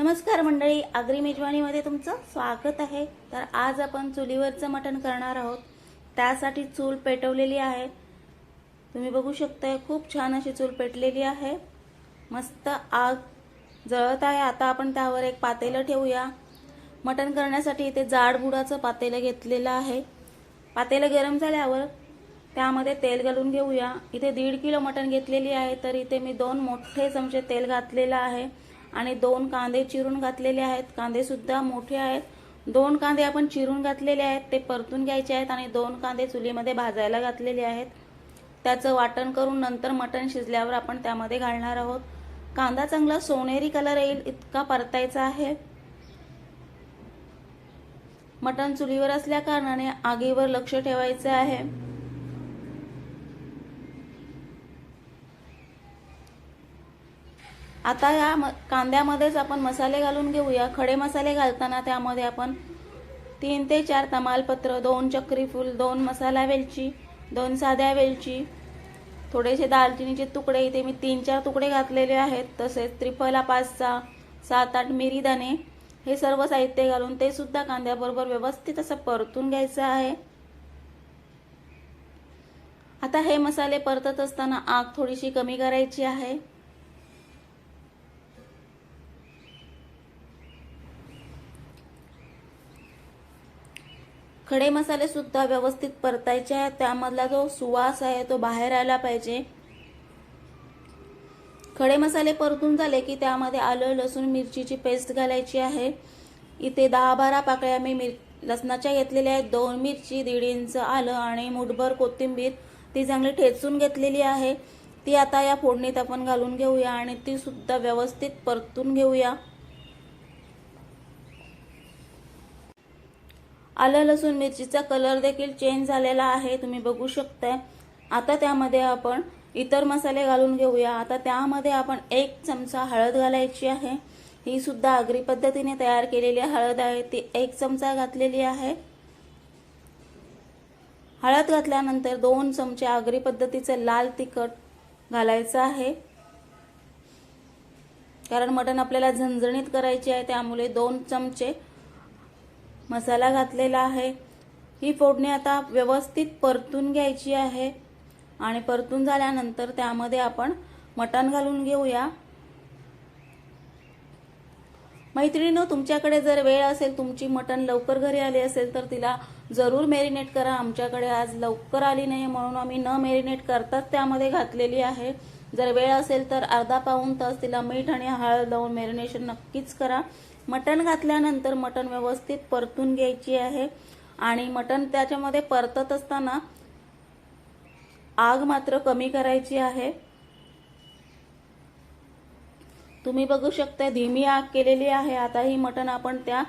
नमस्कार मंडळी आगरी मेजवानीमध्ये तुमचं स्वागत आहे. तर आज आपण चुलीवरचं मटण करणार आहोत. त्यासाठी चूल पेटवलेली आहे. तुम्ही बघू शकताय खूप छान अशी चूल पेटलेली आहे. मस्त आग जळत आहे. आता आपण त्यावर एक पातेलं ठेवूया. मटण करण्यासाठी इथे जाड बुडाचं पातेलं घेतलेलं आहे. पातेलं गरम झाल्यावर त्यामध्ये तेल घालून घेऊया. इथे दीड किलो मटण घेतलेली आहे. तर इथे मी दोन मोठे चमचे तेल घातलेलं आहे. आणि दोन कांदे चिरून घातलेले आहेत. कांदे सुद्धा मोठे आहेत. दोन कांदे आपण चिरून घातलेले आहेत. ते परतून घ्यायचे आहेत आणि दोन कांदे चुलीमध्ये भाजायला घातलेले आहेत. त्याचं वाटण करून नंतर मटण शिजल्यावर आपण त्यामध्ये घालणार आहोत. कांदा चांगला सोनेरी कलर येईल इतका परतायचा आहे. मटण चुलीवर असल्या कारणाने आगीवर लक्ष ठेवायचं आहे. आता या म- कांद्यामध्येच आपण मसाले घालून घेऊया. खडे मसाले घालताना त्यामध्ये आपण तीन ते चार तमालपत्र दोन चक्रीफूल दोन मसाला वेलची दोन साध्या वेलची थोडेसे दालचिनीचे तुकडे. इथे मी तीन चार तुकडे घातलेले आहेत. तसेच त्रिफला पाच सहा सात आठ मिरीदाणे हे सर्व साहित्य घालून ते सुद्धा कांद्याबरोबर व्यवस्थित असं परतून घ्यायचं आहे. आता हे मसाले परतत असताना आग थोडीशी कमी करायची आहे. खडे मसाले सुद्धा व्यवस्थित परतायचे आहेत. त्यामधला जो सुवास आहे तो बाहेर आला पाहिजे. खडे मसाले परतून झाले की त्यामध्ये आलं लसूण मिरचीची पेस्ट घालायची आहे. इथे दहा बारा पाकळ्या मी मिर लसणाच्या घेतलेल्या आहेत. दोन मिरची दीड इंच आलं आणि मुठभर कोथिंबीर. ती चांगली ठेचून घेतलेली आहे. ती आता या फोडणीत आपण घालून घेऊया आणि ती सुद्धा व्यवस्थित परतून घेऊया. आलं लसूण मिरचीचा कलर देखील चेंज झालेला आहे तुम्ही बघू शकताय. आता त्यामध्ये आपण इतर मसाले घालून घेऊया. आता त्यामध्ये आपण एक चमचा हळद घालायची आहे. ही सुद्धा आगरी पद्धतीने तयार केलेली हळद आहे. ती एक चमचा घातलेली आहे. हळद घातल्यानंतर दोन चमचे आगरी पद्धतीचं लाल तिखट घालायचं आहे. कारण मटण आपल्याला झणझणीत करायचे आहे त्यामुळे दोन चमचे मसाला घातलेला आहे. ही फोडणी आता व्यवस्थित परतून घ्यायची आहे. आणि परतून झाल्यानंतर त्यामध्ये आपण मटण घालून घेऊया. मैत्रिणीनं तुमच्याकडे जर वेळ असेल तुमची मटण लवकर घरी आली असेल तर तिला जरूर मेरिनेट करा. आमच्याकडे आज लवकर आली नाही म्हणून आम्ही न मेरिनेट करताच त्यामध्ये घातलेली आहे. जर वेळ असेल तर अर्धा पाऊण तास तिला मीठ आणि हळद लावून मॅरिनेशन नक्कीच करा. मटण घातल्यानंतर मटण व्यवस्थित परतून घ्यायची आहे. आणि मटण त्याच्यामध्ये परतत असताना आग मात्र कमी करायची आहे. तुम्ही बघू शकता धीमी आग केलेली आहे. आता ही मटण आपण त्या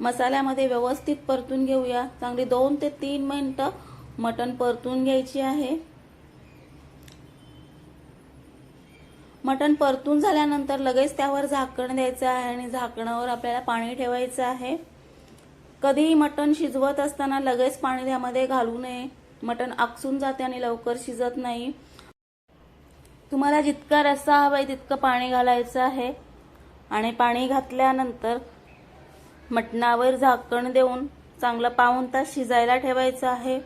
मसाल्यामध्ये व्यवस्थित परतून घेऊया. चांगली दोन ते तीन मिनटं मटण परतून घ्यायची आहे. मटण परतून झाल्यानंतर लगेच त्यावर झाकण द्यायचं आहे आणि झाकणावर आपल्याला पाणी ठेवायचं आहे. कधीही मटण शिजवत असताना लगेच पाणी त्यामध्ये घालू नये. मटण आकसून जाते आणि लवकर शिजत नाही. तुम्हाला जितका रस्सा हवाय तितकं पाणी घालायचं आहे. आणि पाणी घातल्यानंतर मटणावर झाकण देऊन चांगलं पाऊन तास शिजायला ठेवायचं आहे.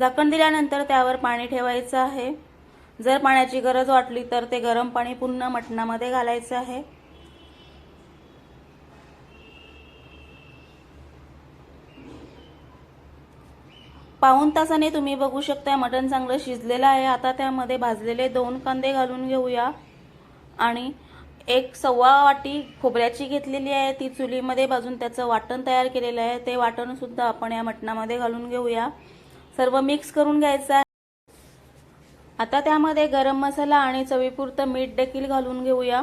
झाकण दिल्यानंतर त्यावर पाणी ठेवायचं आहे. जर पाण्याची गरज वाटली तर ते गरम पाणी पुन्हा मटणामध्ये घालायचं आहे. पाऊन तासाने तुम्ही बघू शकता मटण चांगलं शिजलेलं आहे. आता त्यामध्ये भाजलेले दोन कांदे घालून घेऊया. आणि एक सव्वा वाटी खोबऱ्याची घेतलेली आहे. ती चुलीमध्ये भाजून त्याचं वाटण तयार केलेलं आहे. ते वाटणसुद्धा आपण या मटणामध्ये घालून घेऊया. सर्व मिक्स करून घ्यायचं आहे. आता त्यामध्ये गरम मसाला आणि चवीपुरतं मीठ देखील घालून घेऊया.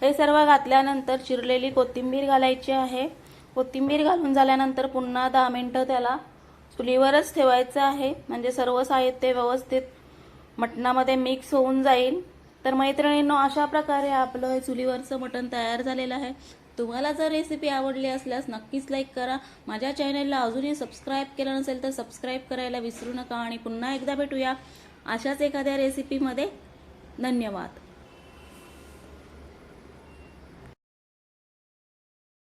हे सर्व घातल्यानंतर चिरलेली कोथिंबीर घालायची आहे. कोथिंबीर घालून झाल्यानंतर पुन्हा दहा मिनटं त्याला चुलीवरच ठेवायचं आहे. म्हणजे सर्व साहित्य व्यवस्थित मटणामध्ये मिक्स होऊन जाईल. तर मैत्रिणींनो अशा प्रकारे आपलं हे चुलीवरचं मटण तयार झालेलं आहे. तुम्हाला जर रेसिपी आवडली असल्यास नक्कीच लाईक करा. माझ्या चॅनलला अजूनही सबस्क्राईब केलं नसेल तर सबस्क्राईब करायला विसरू नका आणि पुन्हा एकदा भेटूया अशाच एखाद्या रेसिपीमध्ये धन्यवाद.